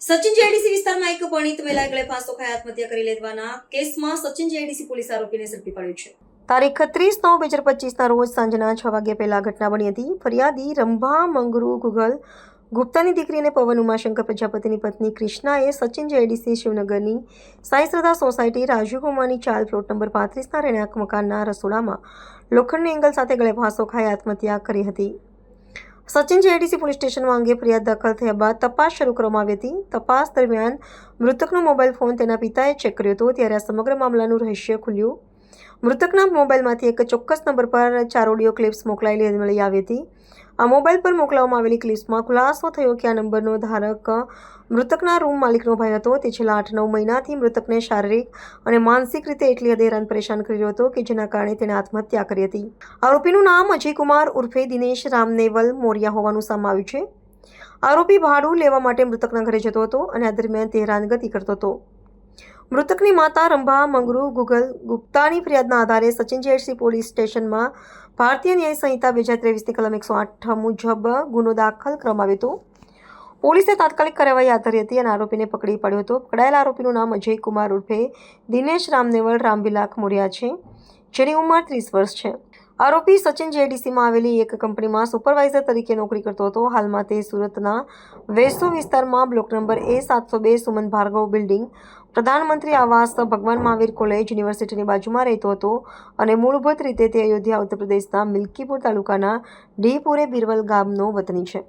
Sachin JDC વિસ્તારમાં એક પરિણીત મહિલા ગળે ફાંસો ખાઈ આત્મહત્યા કરી લેવાના કેસમાં સચિન જેડીસી પોલીસ આરોપીને ઝડપી પડ્યું છે. તારીખ ત્રીસ નવ બે હજાર પચીસના રોજ સાંજના છ વાગ્યા પહેલા ઘટના બની હતી. ફરિયાદી રંભા મંગરુ ગુગલ ગુપ્તાની દીકરી અને પવન ઉમાશંકર પ્રજાપતિની પત્ની ક્રિષ્નાએ સચિન જેડીસી શિવનગરની સાંઈ શ્રદ્ધા સોસાયટી રાજીવકુમારની ચાલ પ્લોટ નંબર પાંત્રીસના રહેણાંક મકાનના રસોડામાં લોખંડની એંગલ સાથે ગળે ફાંસો ખાઈ આત્મહત્યા કરી હતી. સચિન જેડીસી પોલીસ સ્ટેશનમાં અંગે ફરિયાદ દાખલ થયા બાદ તપાસ શરૂ કરવામાં આવી હતી. તપાસ દરમિયાન મૃતકનો મોબાઈલ ફોન તેના પિતાએ ચેક કર્યો હતો. ત્યારે આ સમગ્ર મામલાનું રહસ્ય ખુલ્યું. મૃતકના મોબાઈલમાંથી એક ચોક્કસ નંબર પર ચાર ઓડિયો ક્લિપ્સ મોકલાયેલી મળી આવી હતી. આ મોબાઈલ પર મોકલવામાં આવેલી ક્લિપ્સમાં ખુલાસો થયો કે આ નંબરનો ધારક મૃતકના રૂમ માલિકનો ભાઈ હતો. તે છેલ્લા આઠ નવ મહિનાથી મૃતકને શારીરિક અને માનસિક રીતે એટલી હદે હેરાન પરેશાન કરી રહ્યો હતો કે જેના કારણે તેણે આત્મહત્યા કરી હતી. આરોપીનું નામ અજયકુમાર ઉર્ફે દિનેશ રામનેવલ મોરિયા હોવાનું સામે આવ્યું છે. આરોપી ભાડું લેવા માટે મૃતકના ઘરે જતો હતો અને આ દરમિયાન તે હેરાનગતિ કરતો હતો. મૃતકની માતા રંભા મંગરૂ ગુગલ ગુપ્તાની ફરિયાદના આધારે સચિન જેડસી પોલીસ સ્ટેશનમાં ભારતીય ન્યાય સંહિતા બે હજાર ત્રેવીસની કલમ એકસો આઠ મુજબ ગુનો દાખલ કરવામાં આવ્યો હતો. પોલીસે તાત્કાલિક કાર્યવાહી હાથ હતી અને આરોપીને પકડી પાડ્યો હતો. પકડાયેલા આરોપીનું નામ અજય કુમાર ઉર્ફે દિનેશ રામનેવલ રામબિલાખ મોર્યા છે, જેની ઉંમર ત્રીસ વર્ષ છે. આરોપી સચિન જેડીસીમાં આવેલી એક કંપનીમાં સુપરવાઇઝર તરીકે નોકરી કરતો હતો. હાલમાં તે સુરતના વેસો વિસ્તારમાં બ્લોક નંબર એ સાતસો બે સુમન ભાર્ગવ બિલ્ડિંગ પ્રધાનમંત્રી આવાસ ભગવાન મહાવીર કોલેજ યુનિવર્સિટીની બાજુમાં રહેતો હતો અને મૂળભૂત રીતે તે અયોધ્યા ઉત્તર પ્રદેશના મિલ્કીપુર તાલુકાના ડીપુરે બિરવલ ગામનો વતની છે.